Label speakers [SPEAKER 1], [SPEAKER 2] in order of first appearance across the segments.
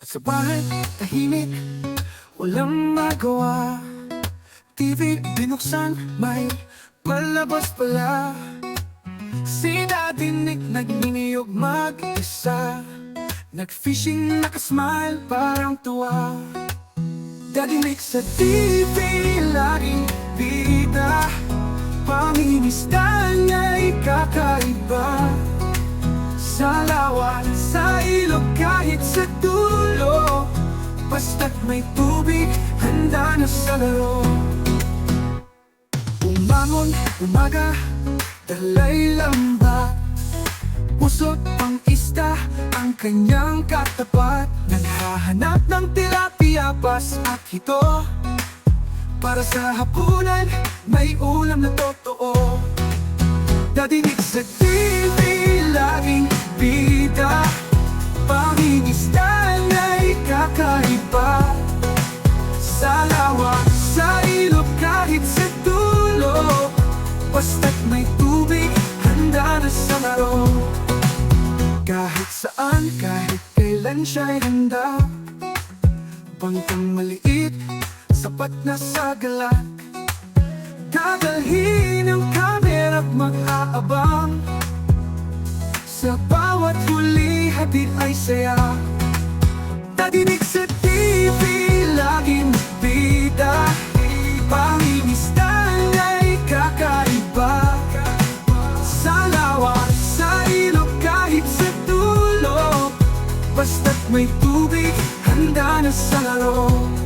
[SPEAKER 1] Sa bahay, tahimik, walang magawa. TV binuksan, may palabas pala. Si Daddy Nick nagniniyog mag-isa. Nag-fishing, nakasmile, parang tuwa. Daddy Nick sa TV, laging bida. Pangingisda niya'y kakaiba Sa lawa, sa ilog, kahit sa dulo. Basta't may tubig, handa na sa laro. Umangon, umaga, dalay lamba Pusot pang isda, ang kanyang katapat. Naghahanap ng tilapia, pas at hito. Para sa hapunan, may ulam na totoo. Dadinig sa TV, laging bida Pangingisda na'y kakaiba. Sa lawa, sa ilog, kahit sa dulo Basta't may tubig, handa na sa laro. Kahit saan, kahit kailan siya'y handa. Bangkang maliit, sapat na sa galak. Dadalhin ang kamera at mag-aabang Sa bawat huli, hatid ay saya. Tadinig sa TV, laging bida. Pangingisdan ay kakaiba. Sa lawa, sa ilog, kahit sa dulo. Basta't may tubig, handa na sa laro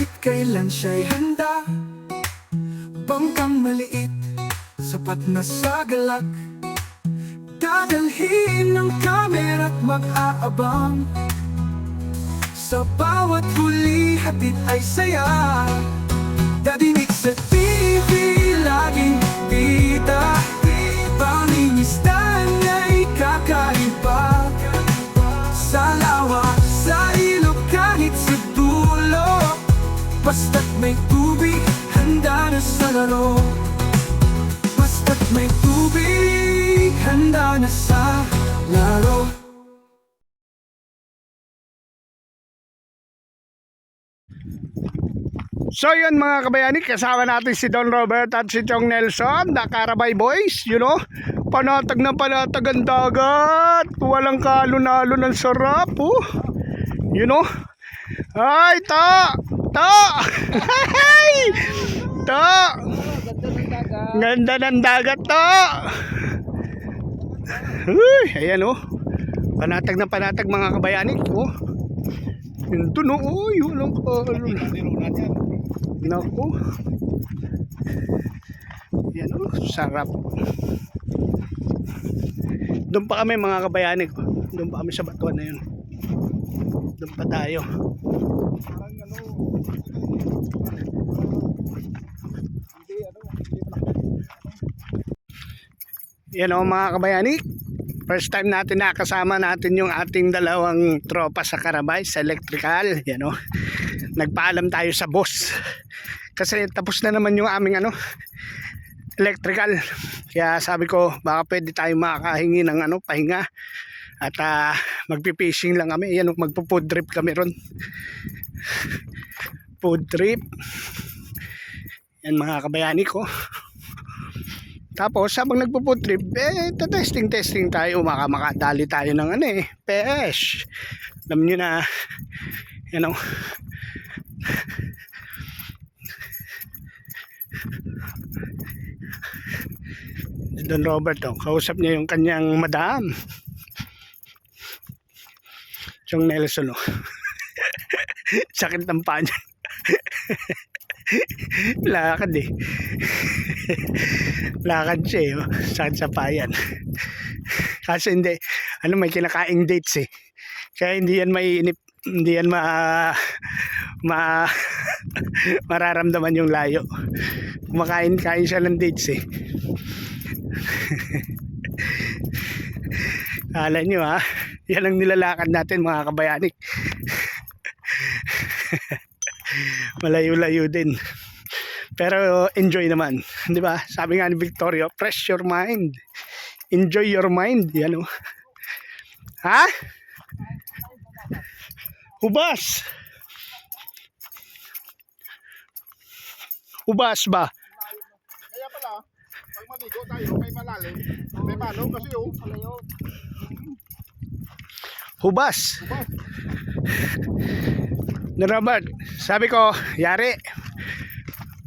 [SPEAKER 1] kahit kailan siya'y handa Bangkang maliit, sapat na sa galak. Dadalhin ng kamera at mag-aabang. Sa bawat huli, hatid ay saya. Dadinig sa TV, laging bida Pangingisdan ay kakaiba Sa lawa, sa Basta't may tubig, handa na sa laro Basta't may tubig, handa na sa laro
[SPEAKER 2] So yun mga kabayani, kasama natin si Don Robert at si Chong Nelson, the Carabay Boys, you know. Panatag na panatag ang dagat, walang kalunalo ng sarap, oh. You know. Ay, ta! Ta! Ay! Ta! Ganda ng dagat, ta! Uy, ayan oh. Panatag na panatag mga kabayani, oh. Yun doon, oh, uy, walang kalunalo. Naku. Yan oh, sarap. Doon pa kami mga kabayani. Doon pa kami sa batuan na yun. Doon pa tayo. Yan o mga kabayani. First time natin nakasama natin yung ating dalawang tropa sa Karabay sa electrical. Yan o. Nagpaalam tayo sa boss. Kasi tapos na naman yung aming ano electrical. Kaya sabi ko baka pwede tayo makakahingi ng ano pahinga. At uh, magpi-fishing lang kami. Yan magpo-food trip kami ron. food trip. Yan mga kabayani ko. Tapos habang nagpo-food trip, eh testing testing tayo, maka makadali tayo ng ano eh, fish. Alam niyo na o. Si Don Robert oh, kausap niya yung kanyang madam. Yung Nelson oh. Sakit ng paa niya. Lakad eh. Lakad siya eh. Sakit sa payan. Kasi hindi, ano may kinakaing dates eh. Kaya hindi yan maiinip, hindi yan ma, ma, mararamdaman yung layo. Kumakain-kain siya ng dates eh. Kala nyo ha, yan ang nilalakad natin mga kabayanik. Malayo-layo din. Pero enjoy naman, 'di ba? Sabi nga ni Victoria, fresh your mind. Enjoy your mind, yan oh. Ha? Hubas. Hubas ba?
[SPEAKER 3] Kaya pala, pag maligo tayo, may malalim. May mano kasi oh.
[SPEAKER 2] Hubas. Na Robert, sabi ko, yari.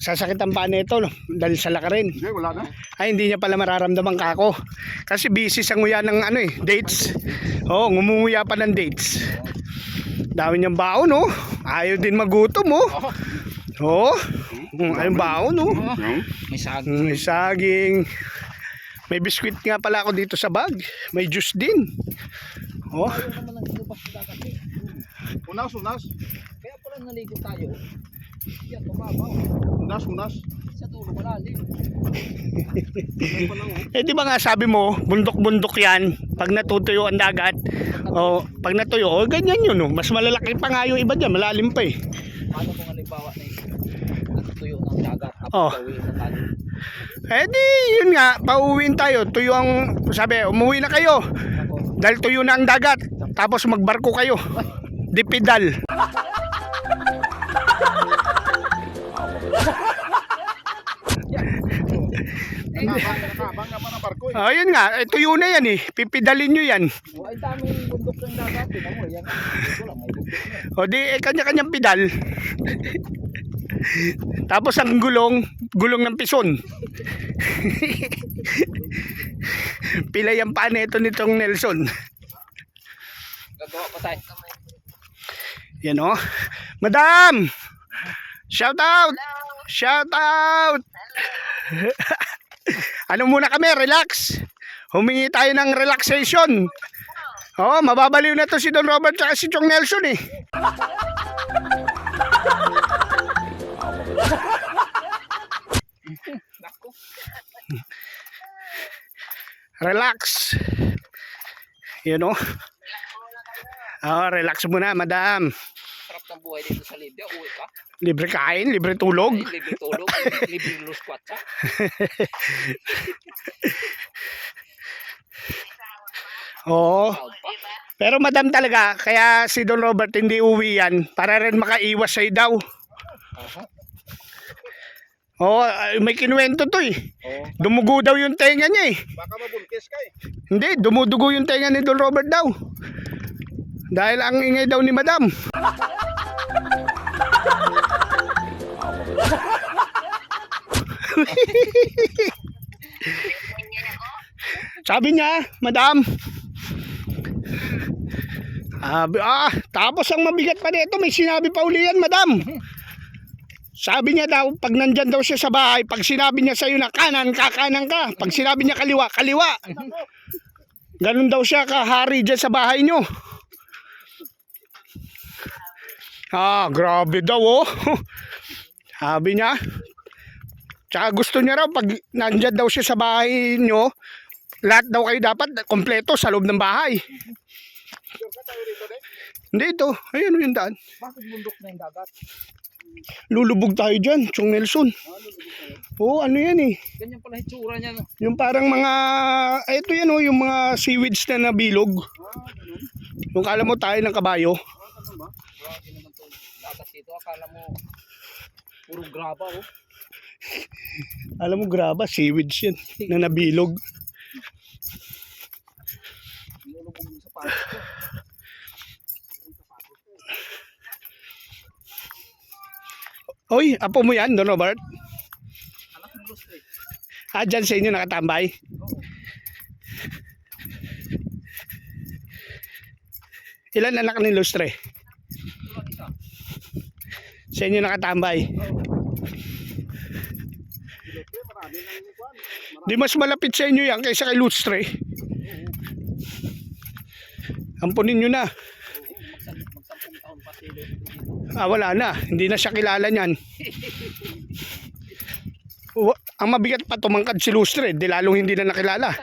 [SPEAKER 2] Sasakit ang paa nito no? dahil sa lakarin.
[SPEAKER 3] Hindi, wala na.
[SPEAKER 2] Ay, hindi niya pala mararamdaman kako. Kasi busy sa nguya ng ano eh, dates. Oo, ngumunguya pa ng dates. Dami niyang baon, no? Ayaw din magutom, oh. Oo. Oh, ayong baon, no?
[SPEAKER 4] May sag.
[SPEAKER 2] May saging. May biskwit nga pala ako dito sa bag. May juice din. Oh.
[SPEAKER 3] Unas, unas.
[SPEAKER 4] Pala naligo tayo. Yan, tumabaw.
[SPEAKER 3] Unas, unas.
[SPEAKER 4] Sa dulo malalim.
[SPEAKER 2] eh di ba nga sabi mo, bundok-bundok yan. Pag natutuyo ang dagat. Oh, pag natuyo, oh, ganyan yun, oh. Mas malalaki pa nga yung iba dyan, malalim pa eh.
[SPEAKER 4] Paano kung halimbawa na yung natutuyo ng dagat tapos
[SPEAKER 2] Oh.
[SPEAKER 4] gawin na tayo.
[SPEAKER 2] Eh di, yun nga, pauwiin tayo. Tuyo ang, sabi, umuwi na kayo. Dahil tuyo na ang dagat. Tapos magbarko kayo. Dipidal.
[SPEAKER 3] Nakabang, nakabang naman ang barko eh.
[SPEAKER 2] Oh, yun nga, eh, tuyo na yan eh. Pipidalin nyo yan.
[SPEAKER 4] oh, ay daming bundok ng dagat. Tingnan mo, yan.
[SPEAKER 2] O di, eh, kanya-kanyang pidal. Tapos ang gulong, gulong ng pison. Pilay ang paa nito nitong Nelson.
[SPEAKER 4] Gagawa pa tayo.
[SPEAKER 2] Yan o. Madam! Shout out! Shout out! ano muna kami, relax. Humingi tayo ng relaxation. Oo, mababaliw na to si Don Robert at si Chong Nelson eh. Relax. Yun o. Oh, relax muna, madam.
[SPEAKER 4] Buhay dito sa Libya. Uwi ka.
[SPEAKER 2] Libre kain, libre tulog.
[SPEAKER 4] Ay, libre tulog. libre luskwat ka.
[SPEAKER 2] Oo. Pero madam talaga, kaya si Don Robert hindi uwi yan para rin makaiwas sa'yo daw.
[SPEAKER 4] Aha.
[SPEAKER 2] Oo, ay, may kinuwento to eh.
[SPEAKER 4] Oo.
[SPEAKER 2] Dumugo daw yung tenga niya eh.
[SPEAKER 3] Baka mabulkis ka eh.
[SPEAKER 2] Hindi, dumudugo yung tenga ni Don Robert daw. Dahil ang ingay daw ni madam. Sabi niya, madam. Ah, ah, tapos ang mabigat pa dito, may sinabi pa uli yan, madam. Sabi niya daw, pag nandyan daw siya sa bahay, pag sinabi niya sa'yo na kanan, kakanan ka. Pag sinabi niya kaliwa, kaliwa. Ganun daw siya kahari dyan sa bahay niyo. Ah, grabe daw oh. Sabi niya. Tsaka gusto niya raw pag nandyan daw siya sa bahay niyo, lahat daw kayo dapat kompleto sa loob ng bahay. Hindi ito. Ayan yung daan.
[SPEAKER 4] Bakit bundok na yung dagat?
[SPEAKER 2] Lulubog tayo dyan, Chong Nelson. Oo, ano yan eh.
[SPEAKER 4] Ganyan pala hitsura niya. No?
[SPEAKER 2] Yung parang mga, ito yan oh, yung mga seaweeds na nabilog. Yung kala mo tayo ng kabayo.
[SPEAKER 4] Grabe naman to. Dagat dito. Akala mo puro graba oh.
[SPEAKER 2] Alam mo, graba, seaweeds yan na nabilog.
[SPEAKER 4] Nilulubog yung sapatos ko.
[SPEAKER 2] Oy, apo mo yan, Don Robert? Ah, dyan sa inyo nakatambay. Ilan anak ni Lustre? Sa inyo nakatambay. Di mas malapit sa inyo yan kaysa kay Lustre. Ampunin nyo na.
[SPEAKER 4] Magsam- Magsampung taon pa sila.
[SPEAKER 2] Ah, wala na. Hindi na siya kilala niyan. Ang mabigat pa tumangkad si Lustre, di lalong hindi na nakilala.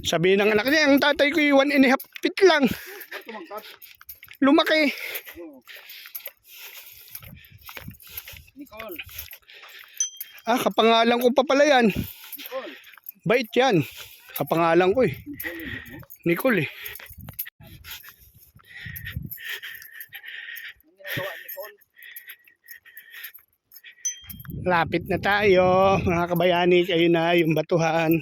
[SPEAKER 2] Sabi ng anak niya, ang tatay ko yung one and a half feet lang. Lumaki.
[SPEAKER 4] Nicole.
[SPEAKER 2] Ah, kapangalan ko pa pala yan.
[SPEAKER 3] Nicole.
[SPEAKER 2] Bait yan. Kapangalan ko eh. Nicole eh. Lapit na tayo, mga kabayani. Kayo na yung batuhan.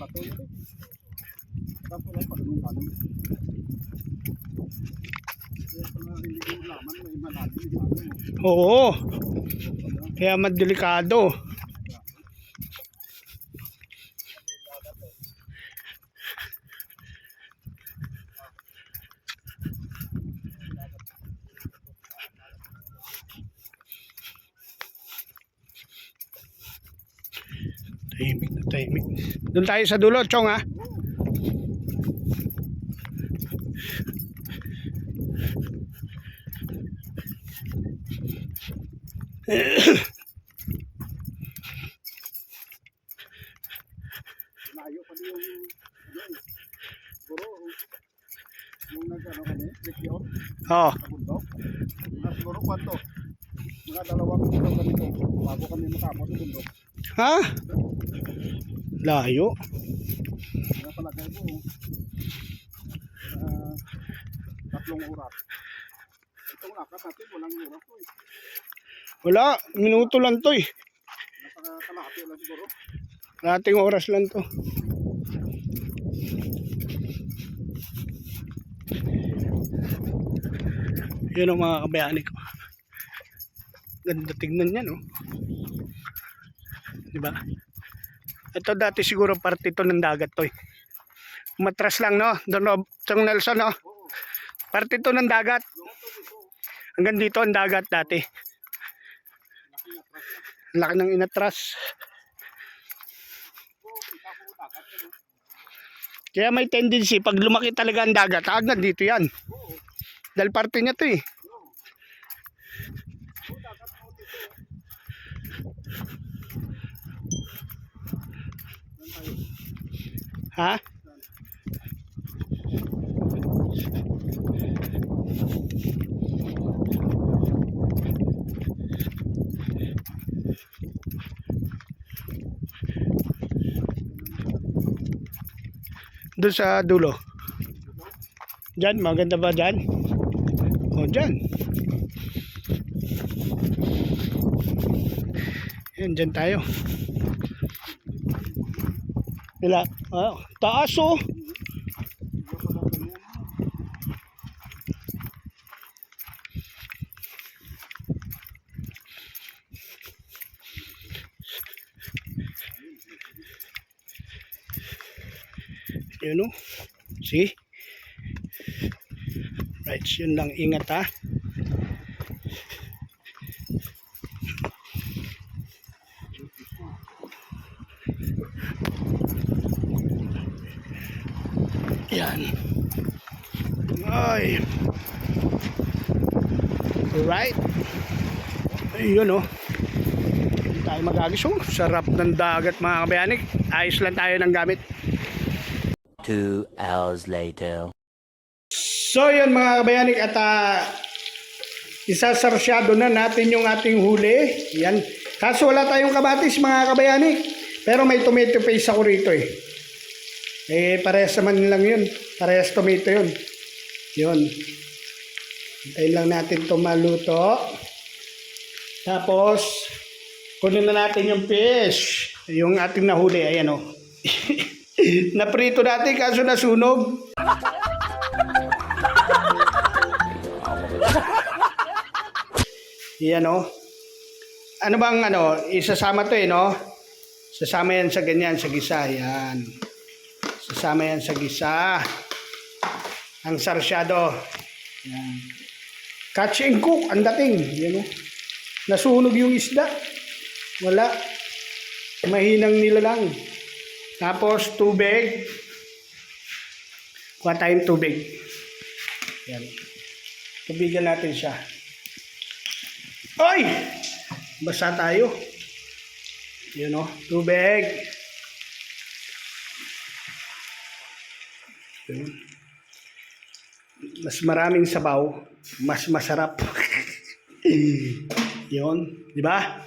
[SPEAKER 3] Eh. Tapos pa ganun kanan.
[SPEAKER 2] Oo. Kaya madelikado. Tahimik na tahimik. Doon tayo sa dulo, Chong ha.
[SPEAKER 3] Layo pa yung eh. Siguro yung nag-ano kami, Legion,
[SPEAKER 2] Oo.
[SPEAKER 3] bundok. Mga siguro kwanto. Mga dalawang kilo ganito bago kami matapos sa bundok.
[SPEAKER 2] Ha? Layo.
[SPEAKER 3] Kaya palagay mo, tatlong oras. Itong lakad natin, walang oras to eh.
[SPEAKER 2] Wala, minuto lang to eh.
[SPEAKER 3] Nasa kalahati lang siguro.
[SPEAKER 2] Dating oras lang to. Yun ang mga kabayani ko. Ganda tignan yan, oh. Diba? Ito dati siguro parte to ng dagat to eh. Matras lang, no? Doon? Tong Nelson, no? Parte to ng dagat. Hanggang dito ang dagat dati. Laki ng inatras. Kaya may tendency, pag lumaki talaga ang dagat, agad dito yan. Dahil parte niya to eh. Ha? Doon sa dulo. Diyan, maganda ba diyan? O, diyan. Yan, diyan tayo. Wala. Ah, taas oh. Yun oh. See? Right, yun lang. Ingat ha. Yan. Ay. Right. Ayun oh. Hindi tayo magagis oh. Sarap ng dagat mga kabayanik. Ayos lang tayo ng gamit.
[SPEAKER 5] Two hours later.
[SPEAKER 2] So yun mga kabayanik at uh, isasarsyado na natin yung ating huli. Yan. Kaso wala tayong kabatis mga kabayanik. Pero may tomato paste ako rito eh. Eh parehas naman lang yun. Parehas tomato yun. Yun. Hintayin lang natin ito maluto. Tapos, kunin na natin yung fish. Yung ating nahuli. Ayan o. Naprito natin kaso nasunog. Yan o. Ano bang ano, isasama to eh no? Sasama yan sa ganyan, sa gisa. Yan. Sasama yan sa gisa. Ang sarsyado. Yan. Catch and cook, ang dating. Yan o. Nasunog yung isda. Wala. Mahinang nila lang. Tapos tubig. Kuha tayong tubig. Yan. Tubigan natin siya. Oy! Basa tayo. Yun o, tubig. Mas maraming sabaw, mas masarap. Yun, di ba?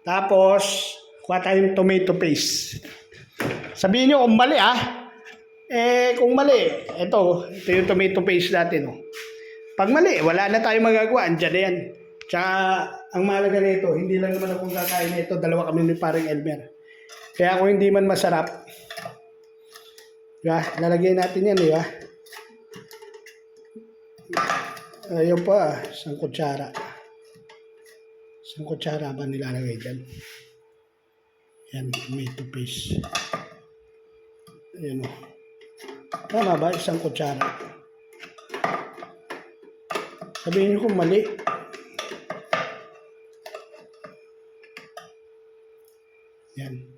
[SPEAKER 2] Tapos, kuha tayong tomato paste. Sabihin nyo kung mali ah. Eh, kung mali, ito, ito yung tomato paste natin. Oh. Pag mali, wala na tayong magagawa. Andiyan na yan. Tsaka, ang mahalaga nito, hindi lang naman akong kakain nito. Dalawa kami ni paring Elmer. Kaya kung hindi man masarap, diba, lalagyan natin yan, di ba? Ayun pa, isang kutsara. Isang kutsara ba nilalagay dyan? Yan, tomato paste. Ayan o. Tama ba? Isang kutsara. Sabihin niyo kung mali. Yan.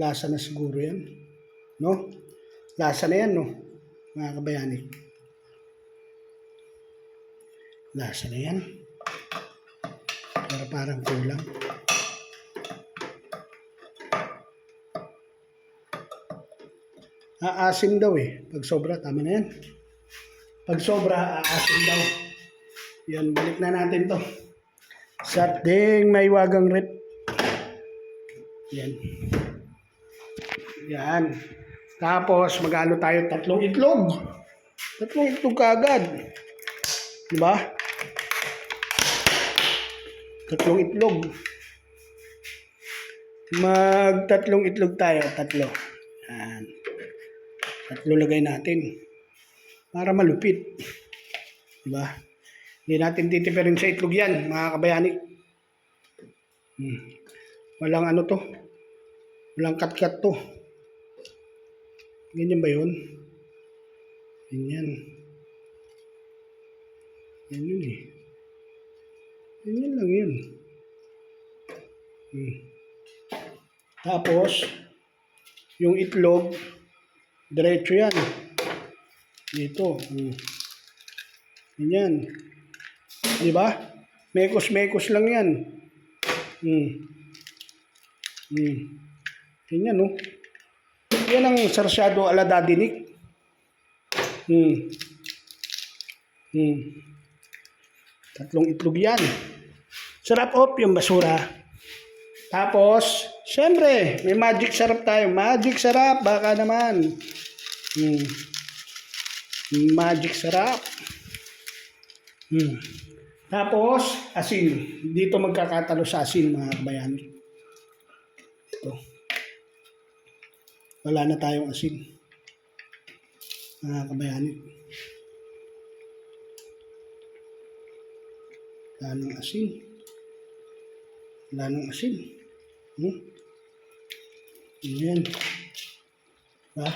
[SPEAKER 2] Lasa na siguro yan. No? Lasa na yan, no? Mga kabayani. Lasa na yan. Pero parang kulang. Aasim daw eh. Pag sobra, tama na yan. Pag sobra, aasim daw. Yan, balik na natin to. Sa ating may wagang rep. Yan. Yan. Tapos, mag-ano tayo? Tatlong itlog. Tatlong itlog kaagad. Diba? Tatlong itlog. Mag tatlong itlog tayo. Tatlo. Yan. Tatlo lagay natin. Para malupit. Diba? Hindi natin titipirin sa itlog yan, mga kabayani. Hmm. Walang ano to. Walang kat-kat to. Ganyan ba yun? Ganyan. Yan yun eh. Ganyan lang yun. Hmm. Tapos, yung itlog, diretso yan. Dito. Hmm. Ganyan. Di ba? Mekos-mekos lang yan. Hmm. Hmm. Ganyan, no? Yan ang sarsyado ala dadinik. Hmm. Hmm. Tatlong itlog yan. Sarap op yung basura. Tapos, syempre, may magic sarap tayo. Magic sarap, baka naman. Hmm. Magic sarap. Hmm. Tapos, asin. Dito magkakatalo sa asin, mga kabayan. Ito. Wala na tayong asin. Mga kabayan. Wala nang asin. Wala nang asin. Hmm? Ayan. Ha?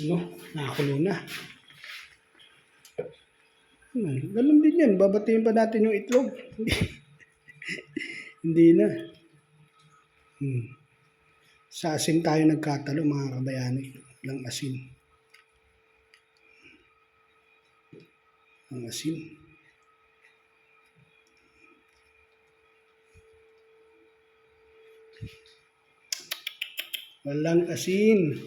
[SPEAKER 2] Ano? Nakakulo na. Hmm, ganun din yan. Babatiin pa natin yung itlog. Hindi na. Hmm. Sa asin tayo nagkatalo mga kabayani. Lang asin. Ang asin. Walang asin.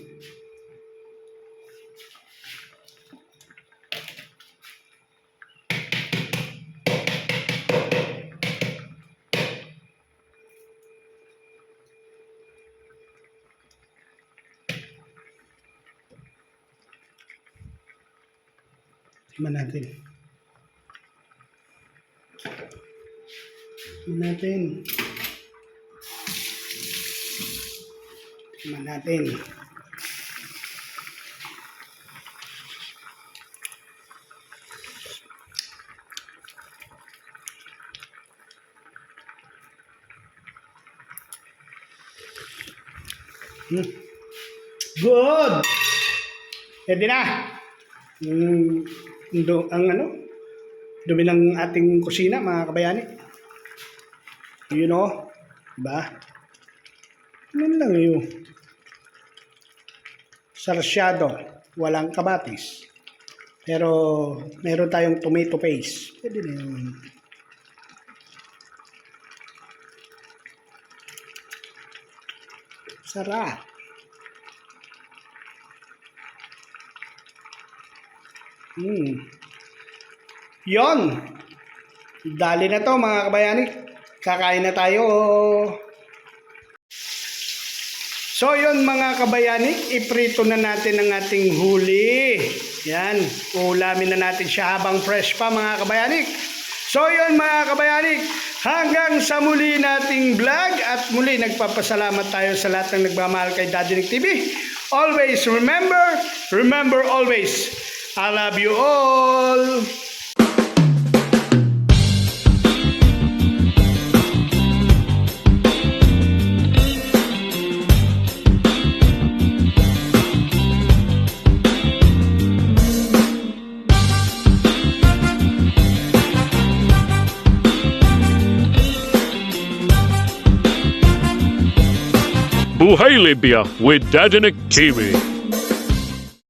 [SPEAKER 2] Tingnan natin. Tingnan natin. Tingnan natin. Hmm. Good! Pwede na. Do, ang ano, dumi ng ating kusina, mga kabayani. You know, diba? Yun lang yun. Sarsyado, walang kamatis. Pero meron tayong tomato paste. Pwede na yun. Sarap. Hmm. Yon. Dali na to mga kabayani. Kakain na tayo. So yun mga kabayani, iprito na natin ang ating huli. Yan, ulamin na natin siya habang fresh pa mga kabayani. So yun mga kabayani, hanggang sa muli nating vlog at muli nagpapasalamat tayo sa lahat ng nagmamahal kay Daddy Nick TV. Always remember, remember always, I love you all.
[SPEAKER 6] Buhay Libya with Dadinik TV.